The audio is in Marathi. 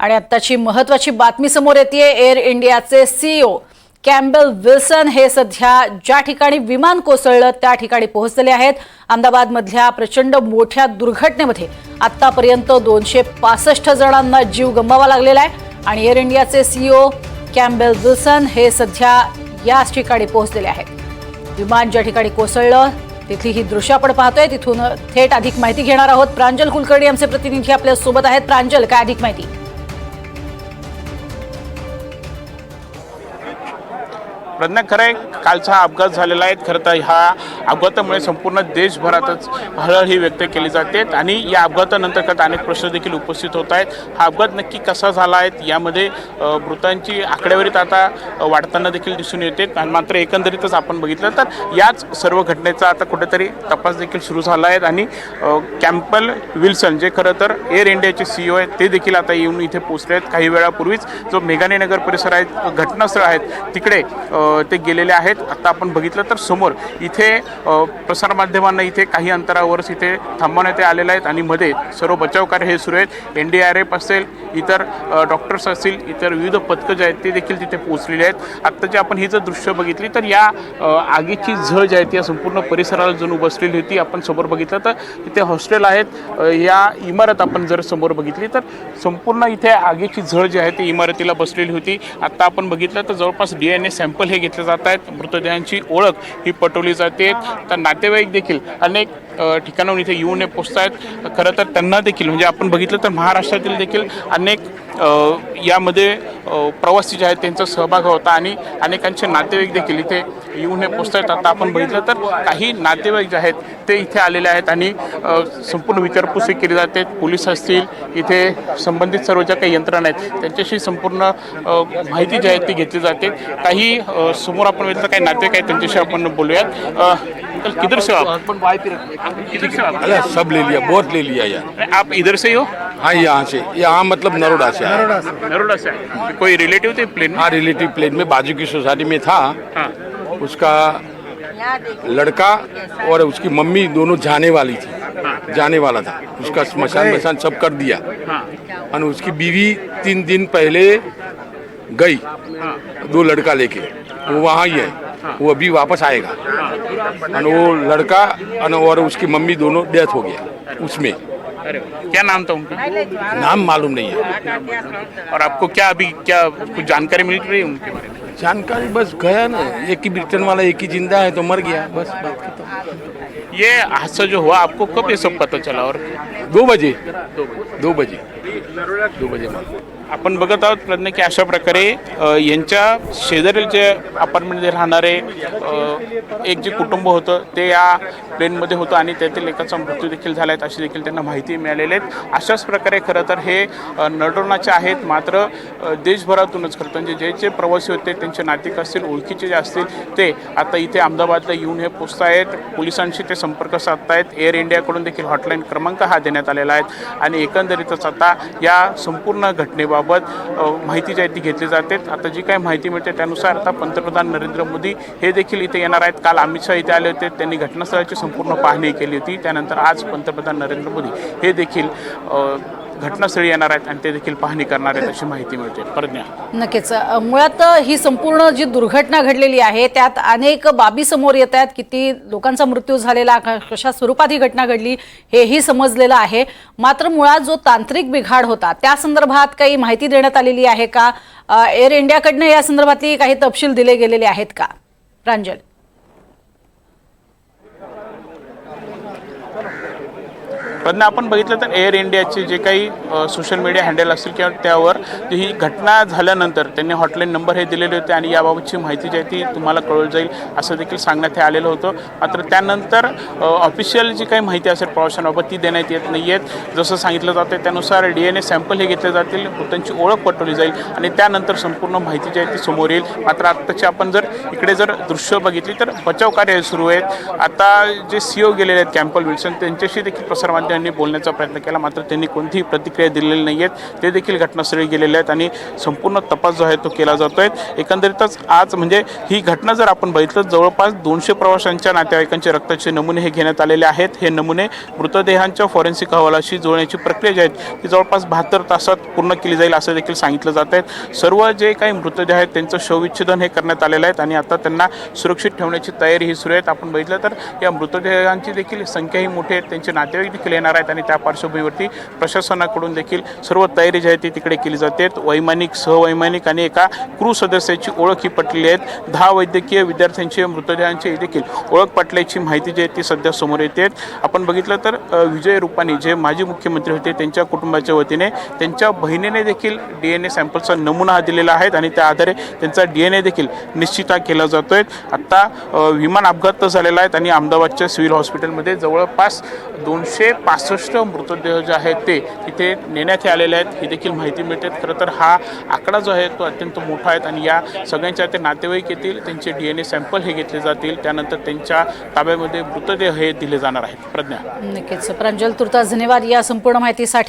आणि आत्ताची महत्वाची बातमी समोर येते एअर इंडियाचे सीईओ कॅम्बल विल्सन हे सध्या ज्या ठिकाणी विमान कोसळलं त्या ठिकाणी पोहोचलेले आहेत. अहमदाबादमधल्या प्रचंड मोठ्या दुर्घटनेमध्ये आत्तापर्यंत दोनशे पासष्ट जणांना जीव गमवावा लागलेला आहे. आणि एअर इंडियाचे सीईओ कॅम्बेल विल्सन हे सध्या याच ठिकाणी पोहोचलेले आहेत. विमान ज्या ठिकाणी कोसळलं तिथली ही दृश्य आपण पाहतोय. तिथून थेट अधिक माहिती घेणार आहोत. प्रांजल कुलकर्णी आमचे प्रतिनिधी आपल्यासोबत आहेत. प्रांजल काय अधिक माहिती? प्रज्ञा खरं आहे कालचा हा अपघात झालेला आहे. खरं तर ह्या अपघातामुळे संपूर्ण देशभरातच हळहळ ही व्यक्त केली जाते आणि या अपघातानंतर खरं अनेक प्रश्न देखील उपस्थित होत आहेत. हा अपघात नक्की कसा झाला आहे यामध्ये मृतांची आकडेवारीत आता वाढताना देखील दिसून येते. आणि मात्र एकंदरीतच आपण बघितलं तर याच सर्व घटनेचा आता कुठेतरी तपास देखील सुरू झाला आहे. आणि कॅम्पल विल्सन जे खरं तर एअर इंडियाचे सीईओ आहेत ते देखील आता येऊन इथे पोहोचले आहेत. काही वेळापूर्वीच जो मेघानी नगर परिसर आहेत घटनास्थळ आहेत तिकडे ते गेलेले आहेत. आता आपण बघितलं तर समोर इथे प्रसारमाध्यमांना इथे काही अंतरावरच इथे थांबवण्यात आलेले आहेत आणि मध्ये सर्व बचाव कार्य हे सुरू आहेत. एन डी आर एफ असेल इतर डॉक्टर्स असतील इतर विविध पथकं जे आहेत ते देखील तिथे पोहोचलेले आहेत. आत्ताची आपण ही जर दृश्य बघितली तर या आगीची झळ जी आहे ती या संपूर्ण परिसराला जणू बसलेली होती. आपण समोर बघितलं तर इथे हॉस्टेल आहेत. या इमारत आपण जर समोर बघितली तर संपूर्ण इथे आगीची झळ जी आहे ती इमारतीला बसलेली होती. आत्ता आपण बघितलं तर जवळपास डी एन ए सॅम्पल हे घेतले जात आहेत. मृतदेहांची ओळख ही पटवली जाते. तर नातेवाईक देखील अनेक ठिकाणाहून इथे येऊन पोचत आहेत खरं तर त्यांना देखील म्हणजे आपण बघितलं तर महाराष्ट्रातील देखील अनेक यामध्ये प्रवासी जे आहेत त्यांचा सहभाग होता आणि अनेकांचे नातेवाईक देखील इथे येऊन हे पोचत आता आपण बघितलं तर काही नातेवाईक जे आहेत ते इथे आलेले आहेत आणि संपूर्ण विचारपूस केली जाते. पोलीस असतील इथे संबंधित सर्व ज्या काही यंत्रणा आहेत त्यांच्याशी संपूर्ण माहिती जी आहे ती घेतली जाते. काही समोर आपण बघितलं काही नातेवाईक आहेत त्यांच्याशी आपण बोलूयात. अंकल किधर से हो। आप किधर से आप? अरे सब ले लिया बहुत ले लिया यार। अरे, आप इधर से ही हो? हाँ यहाँ से यहाँ मतलब नरोडा से आया। नरोडा से। आए। कोई रिलेटिव थे प्लेन में? हाँ रिलेटिव प्लेन में बाजू की सोसाइटी में था। हाँ। उसका लड़का और उसकी मम्मी दोनों जाने वाली थी। जाने वाला था। उसका स्मशान वशान सब कर दिया। हाँ। और उसकी बीवी तीन दिन पहले गई दो लड़का लेके। वो वहाँ ही है। वो अभी वापस आएगा। और वो लड़का और उसकी मम्मी दोनों डेथ हो गया उसमें। अरे क्या नाम था उनका? नाम मालूम नहीं है। और आपको क्या अभी क्या कुछ जानकारी मिल रही है उनके बारे में? जानकारी बस गया ना एक ही ब्रिटेन वाला एक ही ज़िंदा है तो मर गया बस बात खत्म। ये हादसा जो हुआ आपको कब ये सब पता चला? और दो बजे। दो बजे। आपण बघत आहोत प्रज्ञा की अशा प्रकारे यांच्या शेजारील जे अपार्टमेंटमध्ये राहणारे एक जे कुटुंब होतं ते या प्लेनमध्ये होतं आणि त्यातील एकाचा मृत्यू देखील झाला आहे अशी देखील त्यांना माहिती मिळालेली आहेत अशाच प्रकारे खरं तर हे अ, आहेत. मात्र देशभरातूनच खरं म्हणजे जे जे प्रवासी होते त्यांचे नातिक असतील ओळखीचे जे असतील ते आता इथे अहमदाबादला येऊन हे पोचत आहेत पोलिसांशी ते संपर्क साधतायत. एअर इंडियाकडून देखील हॉटलाईन क्रमांक हा देण्यात आलेला आहे. आणि एकंदरीतच आता या संपूर्ण घटनेबाबत माहिती जी आहे ती घेतली जाते आता जी काही माहिती मिळते त्यानुसार आता पंतप्रधान नरेंद्र मोदी हे देखील इथे येणार आहेत. काल अमित शहा इथे आले होते त्यांनी घटनास्थळाची संपूर्ण पाहणी केली होती. त्यानंतर आज पंतप्रधान नरेंद्र मोदी हे देखील घटनास्थळी येणार आहेत आणि ते देखील पाहणी करणार आहेत अशी माहिती मिळते. प्रज्ञा नक्कीच. मुळात ही संपूर्ण जी दुर्घटना घडलेली आहे त्यात अनेक बाबी समोर येत आहेत. किती लोकांचा मृत्यू झालेला कशा स्वरूपात ही घटना घडली हेही समजलेलं आहे. मात्र मुळात जो तांत्रिक बिघाड होता त्या संदर्भात काही माहिती देण्यात आलेली आहे का? एअर इंडियाकडनं या संदर्भातली काही तपशील दिले गेलेले आहेत का? प्रांजल. पण आपण बघितलं तर एअर इंडियाचे जे काही सोशल मीडिया हँडल असतील किंवा त्यावर ही घटना झाल्यानंतर त्यांनी हॉटलाईन नंबर हे दिलेले होते आणि याबाबतची माहिती जी आहे ती तुम्हाला कळवली जाईल असं देखील सांगण्यात हे आलेलं होतं. मात्र त्यानंतर ऑफिशियल जी काही माहिती असेल प्रवाशांबाबत ती देण्यात येत नाही आहेत जसं सांगितलं जातं त्यानुसार डी एन ए सॅम्पल हे घेतले जातील त्यांची ओळख पटवली जाईल आणि त्यानंतर संपूर्ण माहिती जी आहे ती समोर येईल. मात्र आत्ताची आपण जर इकडे जर दृश्य बघितली तर बचाव कार्य सुरू आहेत. आता जे सीओ गेलेले आहेत कॅम्पल विल्सन त्यांच्याशी देखील प्रसारमाध्यम कुटुंबियांनी बोलण्याचा प्रयत्न केला. मात्र त्यांनी कोणतीही प्रतिक्रिया दिलेली नाही आहेत. ते देखील घटनास्थळी गेलेले आहेत आणि संपूर्ण तपास जो आहे तो केला जातो आहे एकंदरीतच आज म्हणजे ही घटना जर आपण बघितलं जवळपास दोनशे प्रवाशांच्या नातेवाईकांचे रक्ताचे नमुने हे घेण्यात आलेले आहेत. हे नमुने मृतदेहांच्या फॉरेन्सिक अहवालाशी जोडण्याची प्रक्रिया जी आहे ती जवळपास बहात्तर तासात पूर्ण केली जाईल असं देखील सांगितलं जात आहे. सर्व जे काही मृतदेह आहेत त्यांचं शवविच्छेदन हे करण्यात आलेलं आहे आणि आता त्यांना सुरक्षित ठेवण्याची तयारी ही सुरू आहे. आपण बघितलं तर या मृतदेहांची देखील संख्याही मोठी आहे. त्यांचे नातेवाईक देखील येणार आहेत आणि त्या पार्श्वभूमीवरती प्रशासनाकडून देखील सर्व तयारी जी आहे ती तिकडे केली जाते. वैमानिक सहवैमानिक आणि एका क्रू सदस्याची ओळख ही पटलेली आहेत दहा वैद्यकीय विद्यार्थ्यांचे मृतदेहांची देखील ओळख पटल्याची माहिती जी आहे ती सध्या समोर येते. आपण बघितलं तर विजय रुपानी जे माजी मुख्यमंत्री होते त्यांच्या कुटुंबाच्या वतीने त्यांच्या बहिणीने देखील डी एन ए सॅम्पलचा नमुना हा दिलेला आहे आणि त्या आधारे त्यांचा डी एन ए देखील निश्चित केला केला जातोय आत्ता विमान अपघात झालेला आहे आणि अहमदाबादच्या सिव्हिल हॉस्पिटलमध्ये जवळपास दोनशे पासष्ट मृतदेह जे आहेत ते तिथे नेण्यात आलेले आहेत. ही देखील माहिती मिळते खरं तर हा आकडा जो आहे तो अत्यंत मोठा आहे आणि या सगळ्यांच्या ते नातेवाईक येतील त्यांचे डी एन ए सॅम्पल हे घेतले जातील. त्यानंतर त्यांच्या ताब्यामध्ये मृतदेह हे दिले जाणार आहेत. प्रज्ञा. नक्कीच. प्रांजल तुर्तास धन्यवाद या संपूर्ण माहितीसाठी.